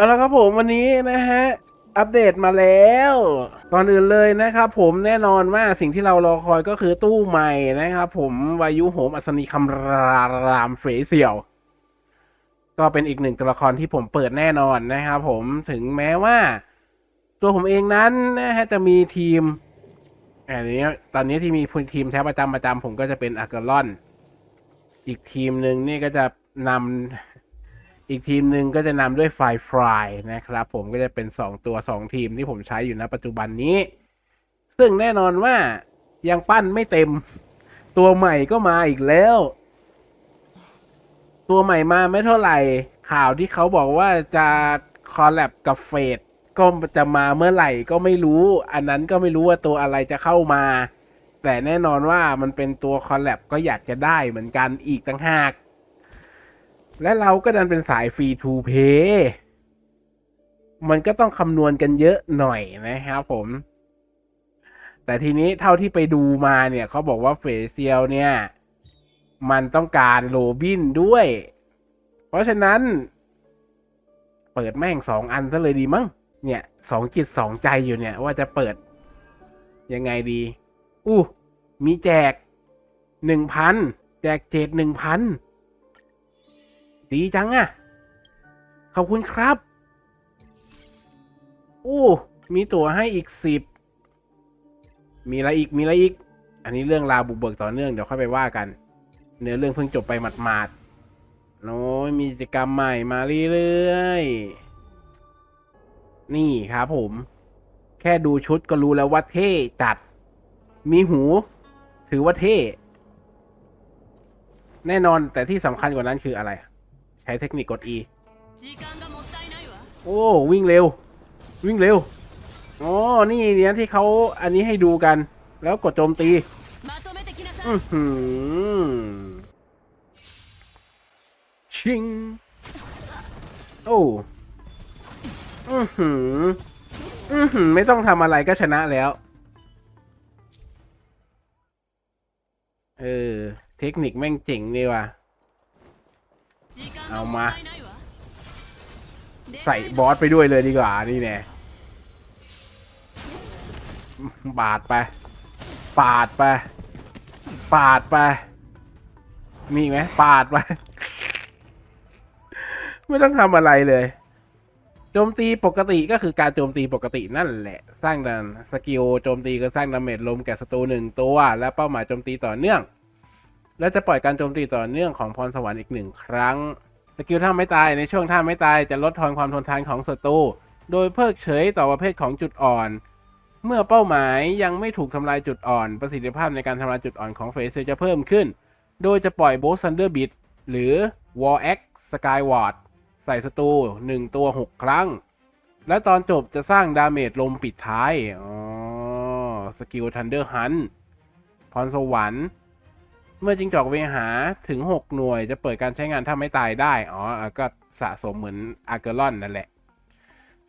เอาละครับผมวันนี้นะฮะ อัปเดตมาแล้ว ก่อนอื่นเลยนะครับผมแน่นอนว่าสิ่งที่เรารอคอยก็คือตู้ใหม่นะครับผมวายุโหมอัศนีคำรารามเฟยเสี่ยว ก็เป็นอีกหนึ่งตัวละครที่ผมเปิดแน่นอนนะครับผมถึงแม้ว่า ตัวผมเองนั้นนะฮะจะมีทีมอันนี้ตอนนี้ที่มีทีมแท้ประจำประจำผมก็จะเป็นอากาลอน อีกทีมหนึ่งนี่ก็จะนำ อีกทีมหนึ่งก็จะนำด้วยไฟฟรายนะครับ ผมก็จะเป็น 2 ตัว 2 ทีมที่ผมใช้อยู่ณปัจจุบันนี้ ซึ่งแน่นอนว่ายังปั้นไม่เต็ม ตัวใหม่ก็มาอีกแล้ว ตัวใหม่มาไม่เท่าไหร่ ข่าวที่เขาบอกว่าจะคอลแลบกับเฟดก็จะมาเมื่อไหร่ก็ไม่รู้ อันนั้นก็ไม่รู้ว่าตัวอะไรจะเข้ามา แต่แน่นอนว่ามันเป็นตัวคอลแลบก็อยากจะได้เหมือนกันอีกต่างหาก และเราก็ดันเป็นสายฟรีทูเพย์มันก็ต้องคำนวณกันเยอะหน่อยนะครับผม แต่ทีนี้เท่าที่ไปดูมาเนี่ยเขาบอกว่าเฟเซียลเนี่ย มันต้องการโรบินด้วย เพราะฉะนั้น เปิดแม่งสองอันซะเลยดีมั้งเนี่ยสองจิตสองใจอยู่เนี่ย ว่าจะเปิด ยังไงดี อู้ มีแจกหนึ่งพันแจกเจ็ดหนึ่งพัน ดีจังอะขอบคุณครับอู้มีตั๋วให้อีกสิบ มีอะไรอีก มีอะไรอีก อันนี้เรื่องราวบุกเบิกต่อเนื่องเดี๋ยวค่อยไปว่ากัน เนื้อเรื่องเพิ่งจบไปหมาดๆโน้ยมีกิจกรรมใหม่มาเรื่อยๆ นี่ครับผม แค่ดูชุดก็รู้แล้วว่าเท่จัด มีหู ถือว่าเท่ แน่นอนแต่ที่สำคัญกว่านั้นคืออะไร ใช้เทคนิคกด E โอ้วิ่งเร็ว วิ่งเร็วอ๋อนี่เนี้ยที่เขาอันนี้ให้ดูกัน แล้วกดโจมตีอชิง โอ้อือหืออือหือ ไม่ต้องทำอะไรก็ชนะแล้ว เออ เทคนิคแม่งเจ๋งนี่ว่ะ เอามา ใส่บอสไปด้วยเลยดีกว่านี่แน่ปาดไป ปาดไป ปาดไป มีไหมปาดไป ไม่ต้องทำอะไรเลยโจมตีปกติก็คือการโจมตีปกตินั่นแหละ สร้างดันสกิลโจมตีก็สร้างดาเมจลมแก่ศัตรูหนึ่งตัว และเป้าหมายโจมตีต่อเนื่อง และจะปล่อยการโจมตีต่อเนื่องของพรสวรรค์อีกหนึ่งครั้งสกิลท่าไม่ตายในช่วงท่าไม่ตายจะลดทอนความทนทานของศัตรูโดยเพิกเฉยต่อประเภทของจุดอ่อน เมื่อเป้าหมายยังไม่ถูกทำลายจุดอ่อน ประสิทธิภาพในการทำลายจุดอ่อนของเฟสเซลจะเพิ่มขึ้น โดยจะปล่อยโบสซันเดอร์บิดหรือ w a r X Skyward ใส่ศัตรู1 ตัว 6 ครั้ง และตอนจบจะสร้างดาเมจลมปิดท้าย อ๋อ สกิล Thunder Hunt พรสวรรค์ เมื่อจิงจอกเวหาถึง 6 หน่วย จะเปิดการใช้งานถ้าไม่ตายได้ อ๋อ ก็สะสมเหมือนอาร์เกลอนนั่นแหละ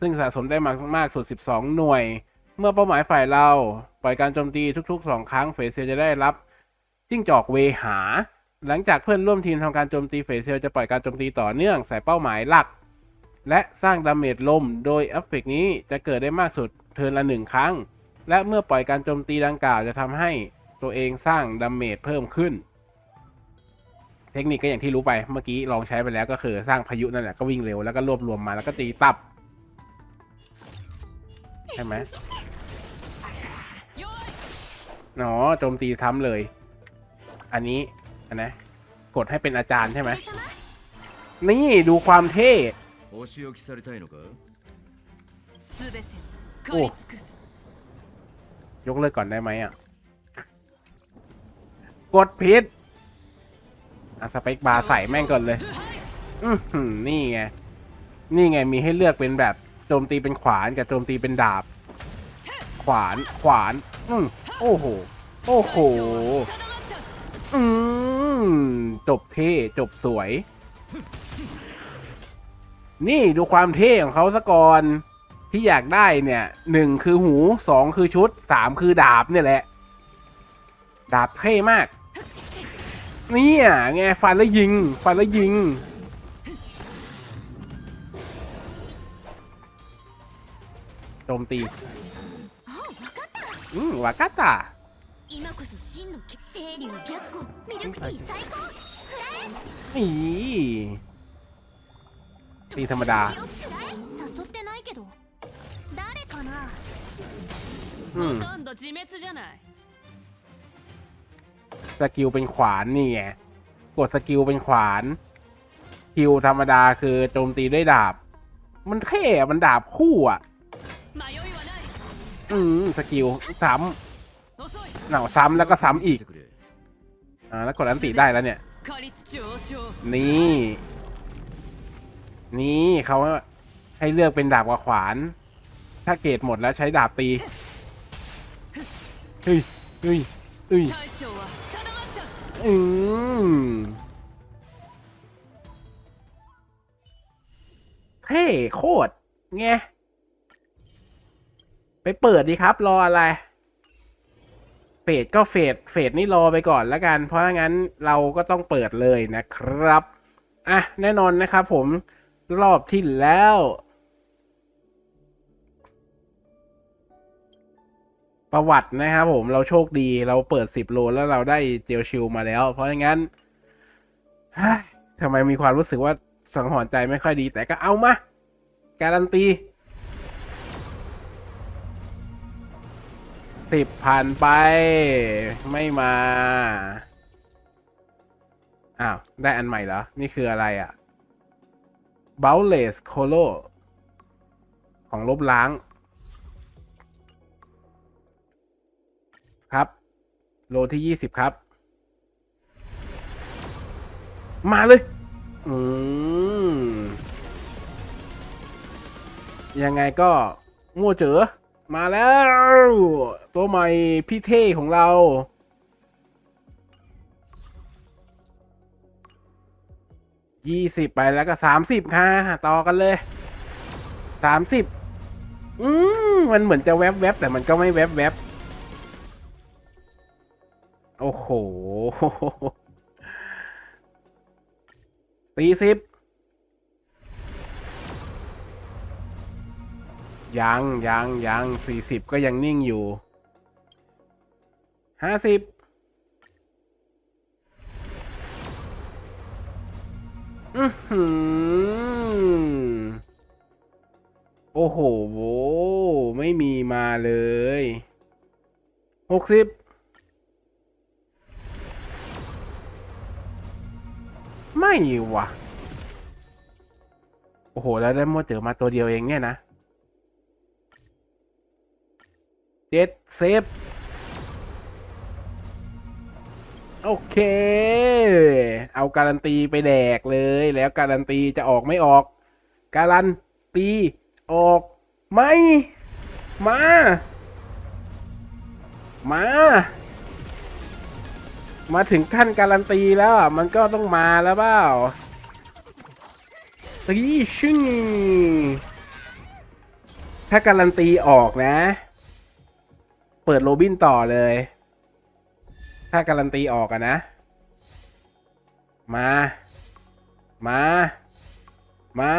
ซึ่งสะสมได้มากมากสุด 12 หน่วย เมื่อเป้าหมายฝ่ายเรา ปล่อยการโจมตีทุก ๆ 2 ครั้งเฟสเซลจะได้รับจิ้งจอกเวหา หลังจากเพื่อนร่วมทีมทำการโจมตีเฟสเซลจะปล่อยการโจมตีต่อเนื่องใส่เป้าหมายหลัก และสร้างดาเมจลม โดยเอฟเฟกต์นี้จะเกิดได้มากสุดเทิร์นละหนึ่งครั้ง และเมื่อปล่อยการโจมตีดังกล่าวจะทำให้ ตัวเองสร้างดาเมจเพิ่มขึ้น เทคนิคก็อย่างที่รู้ไปเมื่อกี้ลองใช้ไปแล้วก็คือสร้างพายุนั่นแหละก็วิ่งเร็วแล้วก็รวบรวมมาแล้วก็ตีตับ ใช่ไหมอ๋อโจมตีซ้ำเลย อันนี้อันนะกดให้เป็นอาจารย์ใช่ไหมนี่ดูความเท่โอ้ยกเลิกก่อนได้ไหมอะ กดผิดอะสเปคบาร์ใส่แม่งก่อนเลย อือหือนี่ไง นี่ไงมีให้เลือกเป็นแบบโจมตีเป็นขวานกับโจมตีเป็นดาบ ขวานขวานอืมโอ้โห โอ้โห อืมจบเท่จบสวย นี่ดูความเท่ของเขาซะก่อนที่อยากได้เนี่ยหนึ่งคือหูสองคือชุดสามคือดาบเนี่ยแหละ ดาบเท่มาก นี่ไงฟันแล้วยิง ฟันแล้วยิง โจมตีอืมวากาตาอีตีธรรมดาอืม สกิลเป็นขวานนี่ไงกดสกิลเป็นขวานคิวธรรมดาคือโจมตีด้วยดาบ มันเท่มันดาบคู่อะ อืมสกิลซ้ำหน่าซ้ำแล้วก็ซ้ำอีก อ่าแล้วกดอันติได้แล้วเนี่ย นี่ นี่เขาให้เลือกเป็นดาบกับขวาน ถ้าเกรดหมดแล้วใช้ดาบตี เฮ้ยเฮ้ยเฮ้ย อืมเท่โคตรไงไปเปิดดีครับ รออะไร เฟดก็เฟดเฟดนี่รอไปก่อนแล้วกัน เพราะงั้นเราก็ต้องเปิดเลยนะครับ อะ แน่นอนนะครับผมรอบที่แล้ว ประวัตินะครับผมเราโชคดีเราเปิด 10 โลแล้วเราได้เจลชิลมาแล้ว เพราะงั้นทำไมมีความรู้สึกว่าสังหรณ์ใจไม่ค่อยดี แต่ก็เอามา การันตีสิบผ่านไป ไม่มา อ้าว ได้อันใหม่เหรอ นี่คืออะไรอะ่ะ b o w l e s s Colo ของลบล้าง ครับ โลที่ยี่สิบครับ มาเลย อืม ยังไงก็มั่วเจอ มาแล้ว ตัวใหม่พี่เท่ของเรา ยี่สิบไปแล้วก็สามสิบค่ะ ต่อกันเลย สามสิบ อืม มันเหมือนจะแวบๆ แต่มันก็ไม่แวบๆ อ้โหสี่สิบยังยังยังสี่สิบก็ยังนิ่งอยู่ห้าสิบอือหือโอ้โห ไม่มีมาเลยหกสิบ ไม่วะโอ้โห แล้วได้โมเจอมาตัวเดียวเองเนี่ยนะเจ็ดเซฟ โอเค เอาการันตีไปแดกเลยแล้วการันตีจะออกไม่ออก การันตีออกไหมมา มา มาถึงขั้นการันตีแล้วอะมันก็ต้องมาแล้วเปล่าตีชึ่งถ้าการันตีออกนะ เปิดโรบินต่อเลย ถ้าการันตีออกอะนะ มา มา มา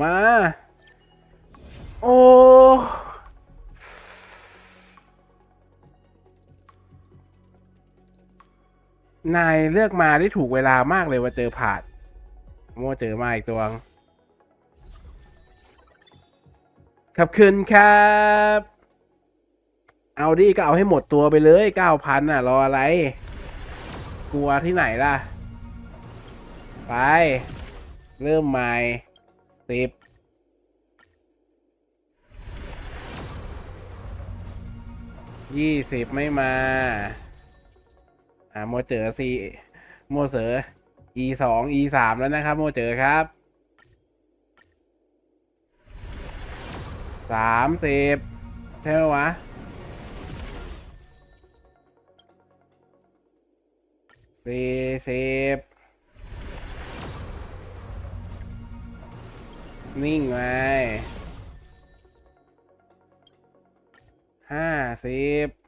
มา โอ้ นายเลือกมาได้ถูกเวลามากเลยว่าเจอผาดโม่เจอมาอีกตัวขอบคุณครับ เอาดิก็เอาให้หมดตัวไปเลยเก้าพันอะ รออะไร กลัวที่ไหนล่ะ ไป เริ่มใหม่สิบยี่สิบไม่มา อ่าโมเจอซีโมเสอ e สอง e สามแล้วนะครับ โมเจอครับสามสิบใช่ไหมวะสี่สิบนิ่งไว้ห้าสิบ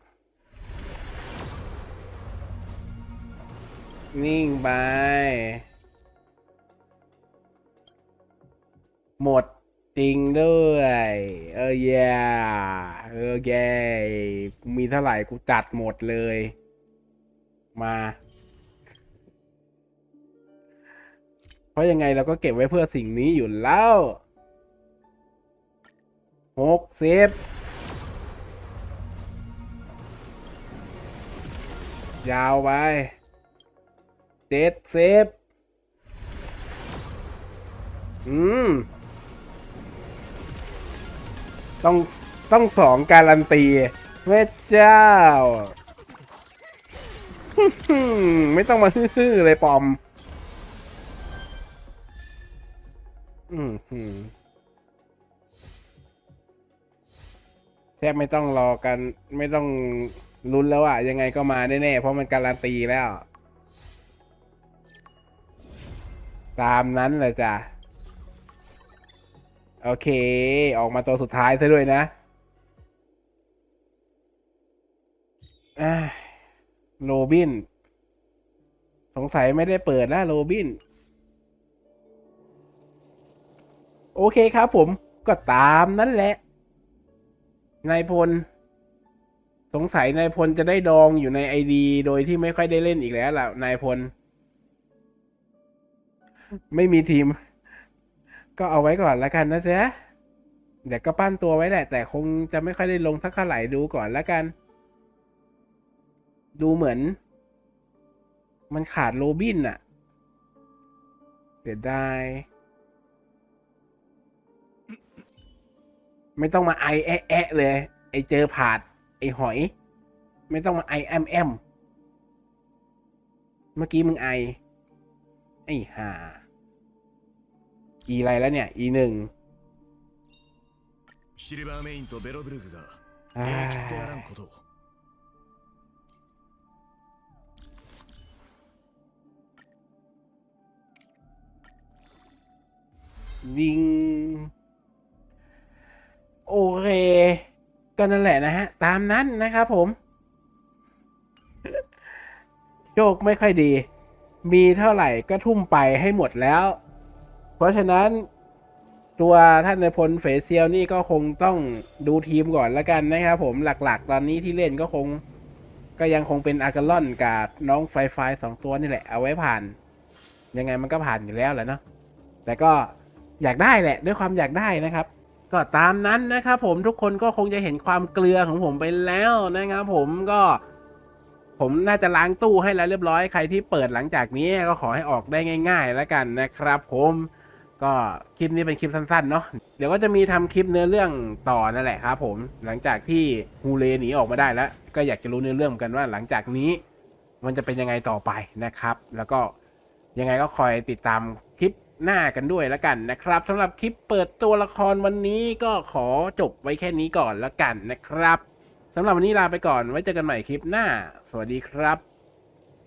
นิ่งไป หมดจริงด้วย เออแย่เออแย่มีเท่าไหร่กูจัดหมดเลย มา เพราะยังไงเราก็เก็บไว้เพื่อสิ่งนี้อยู่แล้วหกสิบยาวไป เจ็ดสิบอืม ต้องต้องสองการันตีแม่เจ้า ไม่ต้องมาฮือๆเลยปอมอืมหืมแทบไม่ต้องรอกัน ไม่ต้องลุ้นแล้วอะยังไงก็มาแน่ๆ เพราะมันการันตีแล้ว ตามนั้นเลยจ้ะ โอเค ออกมาตัวสุดท้ายซะด้วยนะอ่าโรบิน สงสัยไม่ได้เปิดแล้วโรบิน โอเคครับผมก็ตามนั้นแหละ นายพล สงสัยนายพลจะได้ดองอยู่ในไอดี โดยที่ไม่ค่อยได้เล่นอีกแล้วล่ะนายพล ไม่มีทีม ก็เอาไว้ก่อนแล้วกันนะเจ๊เดี๋ยวก็ปั้นตัวไว้แหละ แต่คงจะไม่ค่อยได้ลงสักเท่าไหร่ดูก่อนแล้วกัน ดูเหมือน มันขาดโรบินอะเสียดายไม่ต้องมาไอแอะแอะเลย ไอเจอผาด ไอหอย ไม่ต้องมาไอแอมแอมเมื่อกี้มึงไอ ไอห่า อีอะไรแล้วเนี่ย อีหนึ่ง シルバーメインとベロブルグがあー永吉であらんことを วิง โอเค ก็นั่นแหละนะฮะ ตามนั้นนะครับผม โชคไม่ค่อยดี มีเท่าไหร่ก็ทุ่มไปให้หมดแล้ว เพราะฉะนั้นตัวท่านในพลเฟเซียลนี่ก็คงต้องดูทีมก่อนแล้วกันนะครับผมหลักๆ ตอนนี้ที่เล่นก็คงก็ยังคงเป็นอากาลอนกับน้องไฟไฟสองตัวนี่แหละ เอาไว้ผ่าน ยังไงมันก็ผ่านอยู่แล้วแหละเนาะแต่ก็อยากได้แหละ ด้วยความอยากได้นะครับ ก็ตามนั้นนะครับผมทุกคนก็คงจะเห็นความเกลือของผมไปแล้วนะครับผมก็ผมน่าจะล้างตู้ให้แล้วเรียบร้อยใครที่เปิดหลังจากนี้ก็ขอให้ออกได้ง่าย ๆ แล้วกันนะครับผม ก็คลิปนี้เป็นคลิปสั้นๆเนาะเดี๋ยวก็จะมีทำคลิปเนื้อเรื่องต่อนั่นแหละครับผมหลังจากที่ฮูเลหนีออกมาได้แล้ว ก็อยากจะรู้เนื้อเรื่องเหมือนกันว่าหลังจากนี้ มันจะเป็นยังไงต่อไปนะครับ แล้วก็ยังไงก็คอยติดตามคลิปหน้ากันด้วยแล้วกันนะครับสำหรับคลิปเปิดตัวละครวันนี้ก็ขอจบไว้แค่นี้ก่อนแล้วกันนะครับสำหรับวันนี้ลาไปก่อนไว้เจอกันใหม่คลิปหน้า สวัสดีครับ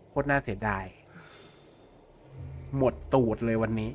โคตรน่าเสียดาย หมดตูดเลยวันนี้